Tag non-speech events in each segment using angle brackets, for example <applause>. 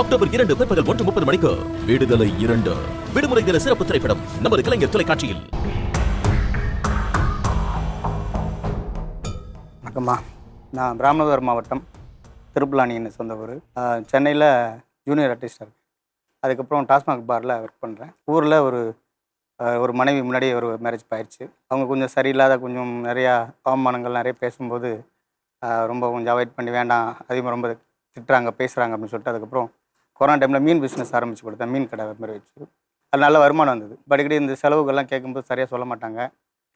October இரண்டு பிற்பகல் ஒன்று முப்பது மணிக்கு. விடுதலை இரண்டு. விடுமுறை தின சிறப்பு திரைப்படம். நமது கலைஞர் தொலைக்காட்சியில். வணக்கம்மா. நான் ராமநாதபுரம் மாவட்டம் திருப்புலானின்னு சொந்த ஊர் சென்னையில் ஜூனியர் ஆர்டிஸ்டாக இருக்கேன். அதுக்கப்புறம் டாஸ்மாக் பாரில் ஒர்க் பண்ணுறேன் ஊரில் ஒரு ஒரு மனைவி முன்னாடி ஒரு மேரேஜ் ஆயிடுச்சு. அவங்க கொஞ்சம் சரியில்லாத கொஞ்சம் நிறையா அவமானங்கள் நிறைய பேசும்போது ரொம்ப கொஞ்சம் அவாய்ட் பண்ணி வேண்டாம் அதிகமாக ரொம்ப திட்டுறாங்க பேசுகிறாங்க அப்படின்னு சொல்லிட்டு அதுக்கப்புறம் கொரோனா டைமில் மீன் பிஸ்னஸ் ஆரம்பித்து கொடுத்தேன் மீன் கடை மாதிரி வச்சு. அது நல்ல வருமானம் வந்தது. படிக்கடி இந்த செலவுகள்லாம் கேட்கும்போது சரியாக சொல்ல மாட்டாங்க.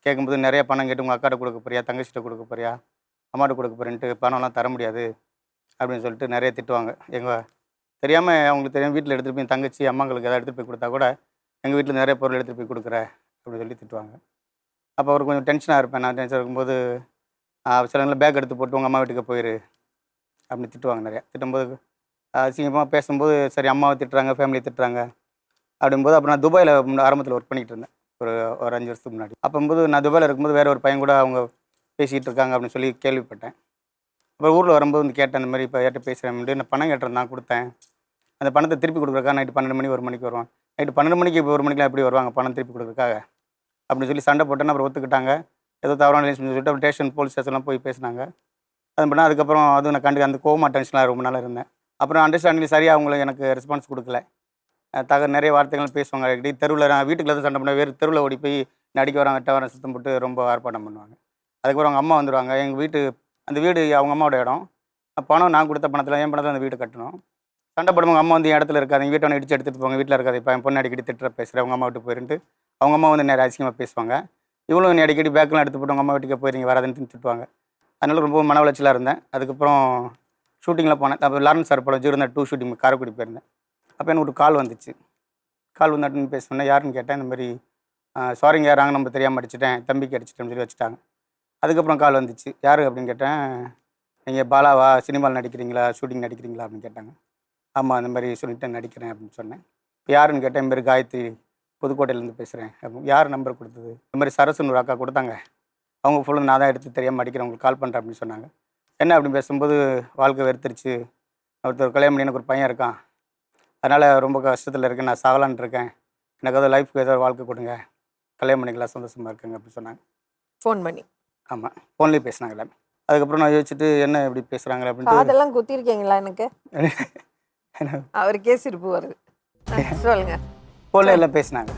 கேட்கும்போது நிறைய பணம் கேட்டு உங்கள் அக்காட்ட கொடுக்க போறியா? தங்கச்சிட்ட கொடுக்க போறியா? அம்மாட்ட கொடுக்க போறேன்ட்டு பணம்லாம் தர முடியாது. அப்படின்னு சொல்லிட்டு நிறைய திட்டுவாங்க. எங்கள் தெரியாமல் அவங்களுக்கு தெரியும் வீட்டில் எடுத்துகிட்டு போய் தங்கச்சி அம்மாங்களுக்கு எதாவது எடுத்துகிட்டு போய் கொடுத்தா கூட எங்கள் வீட்டில் நிறைய பொருள் எடுத்துகிட்டு போய் கொடுக்குற? அப்படின்னு சொல்லி திட்டுவாங்க. அப்போ அவர் கொஞ்சம் டென்ஷனாக இருப்பேன். நான் டென்ஷன் இருக்கும்போது சில நேரம் பேக் எடுத்து போட்டு உங்கள் அம்மா வீட்டுக்கு போயிரு. அப்படின்னு திட்டுவாங்க நிறையா. திட்டும்போது அசிங்கமாக பேசும்போது சரி அம்மாவை திட்டுறாங்க ஃபேமிலியை திட்டுறாங்க. அப்படிங்கும்போது அப்புறம் நான் துபாயில் ஆரம்பத்தில் ஒர்க் பண்ணிகிட்டு இருந்தேன். ஒரு ஒரு அஞ்சு வருஷத்துக்கு முன்னாடி. அப்போம்போது நான் துபாயில் இருக்கும்போது வேறு ஒரு பையன் கூட அவங்க பேசிகிட்டு இருக்காங்க அப்படின்னு சொல்லி கேள்விப்பட்டேன். அப்புறம் ஊரில் வரும்போது வந்து கேட்டேன் இந்த மாதிரி இப்போ யார்கிட்ட பேசுகிறேன் நான் பணம் கேட்டிருந்தான் கொடுத்தேன். அந்த பணத்தை திருப்பி கொடுக்குறக்கா நைட்டு பன்னெண்டு மணி ஒரு மணிக்கு வருவான். நைட்டு பன்னெண்டு மணிக்கு இப்போ ஒரு மணிக்கெலாம் எப்படி வருவாங்க பணம் திருப்பி கொடுக்குறக்காக அப்படின்னு சொல்லி சண்டை போட்டேன்னு அப்புறம் ஒத்துக்கிட்டாங்க. ஏதோ தவறான ரிலேஷன் சொல்லிட்டு அப்புறம் ஸ்டேஷன் போலீஸ் ஸ்டேஷன்லாம் போய் பேசினாங்க. அது பண்ணால் அதுக்கப்புறம் அதுவும் நான் கண்டு அந்த கோமா டென்ஷனாக ரொம்ப நாள் இருந்தேன். அப்புறம் அண்டர்ஸ்டாண்டிங் சரியாக அவங்களுக்கு எனக்கு ரெஸ்பான்ஸ் கொடுக்கல. தக நிறைய வார்த்தைகள் பேசுவாங்க. அடிக்கடி தெருவில் நான் வீட்டுக்குள்ள தான் சண்டை பண்ண வேறு தெருவில் ஓடி போய் நடிக்க வராங்க வெட்ட வரேன் சுத்தம் போட்டு ரொம்ப ஆர்ப்பாட்டம் பண்ணுவாங்க. அதுக்கப்புறம் அவங்க அம்மா வந்துடுவாங்க எங்கள் வீட்டு அந்த வீடு அவங்க அம்மாவோட இடம். பணம் நான் கொடுத்த பணத்தில் என் பணத்தில் அந்த வீடு கட்டணும். சண்டை போடுவாங்க அம்மா வந்து என் இடத்துல இருக்காது எங்கள் வீட்டை இடிச்சு எடுத்துகிட்டு போங்க. வீட்டில் இருக்காது இப்போ என் பொண்ணு அடிக்கடி திட்டுற பேசுகிறேன் அவங்க அம்மா வீட்டு போயிருந்துட்டு அவங்க அம்மா வந்து நிறைய அதிகமாக பேசுவாங்க. இவ்வளோ நீ அடிக்கடி பேக்கெலாம் எடுத்து போட்டு உங்கள் அம்மா வீட்டுக்கு போயிருங்க வராதுன்னு திட்டுவாங்க. அதனால ரொம்ப மன உளைச்சலாக இருந்தேன். அதுக்கப்புறம் ஷூட்டிங்கில் போனேன். அப்போ லாரன்ஸ் சார் படம் ஜீரோ டூ ஷூட்டிங் காரைக்குடி போயிருந்தேன். அப்போ எனக்கு ஒரு கால் வந்துச்சு. கால் வந்து அட்டன் பேச சொன்னேன் யாருன்னு கேட்டேன். இந்த மாதிரி சாரிங்க யாராங்க நம்ம தெரியாமல் அடிச்சிட்டேன். தம்பிக்கு அடிச்சிட்டேன்னு சொல்லி வச்சுட்டாங்க. அதுக்கப்புறம் கால் வந்துச்சு. யார் அப்படின்னு கேட்டேன் நீங்கள் பாலாவா? சினிமாவில் நடிக்கிறீங்களா? ஷூட்டிங் நடிக்கிறீங்களா? அப்படின்னு கேட்டாங்க. ஆமாம் அந்த மாதிரி சொல்லிட்டு நடிக்கிறேன் அப்படின்னு சொன்னேன். இப்போ யாருன்னு கேட்டேன் இந்த மாதிரி காயத்ரி புதுக்கோட்டையிலேருந்து பேசுகிறேன் யார் நம்பர் கொடுத்தது? இந்த மாதிரி சரசுன்னு ஒரு அக்கா கொடுத்தாங்க. அவங்க ஃபுல்லாக நான் தான் எடுத்து தெரியாமல் அடிக்கிறேன் உங்களுக்கு கால் பண்ணுறேன் அப்படின்னு சொன்னாங்க. என்ன அப்படின்னு பேசும்போது வாழ்க்கை வெறுத்துருச்சு. ஒருத்தர் கல்யாணம் பண்ணி எனக்கு ஒரு பையன் இருக்கான். அதனால் ரொம்ப கஷ்டத்தில் இருக்கேன். நான் சாகலான்ட்டு இருக்கேன். எனக்கு ஏதோ லைஃப்க்கு ஏதோ ஒரு வாழ்க்கை கொடுங்க. கல்யாணம் பண்ணிக்கலாம் சந்தோஷமாக இருக்குங்க அப்படின்னு சொன்னாங்க. ஃபோன் பண்ணி. ஆமாம் ஃபோன்லேயே பேசினாங்க எல்லாமே அதுக்கப்புறம் நான் யோசிச்சுட்டு என்ன இப்படி பேசுகிறாங்க அப்படின்ட்டு காதெல்லாம் குத்திருக்கீங்களா எனக்கு? <laughs> அவருக்கே சிரிப்பு வருது. ஆ, சொல்லுங்க. ஃபோனில் எல்லாம் பேசினாங்க.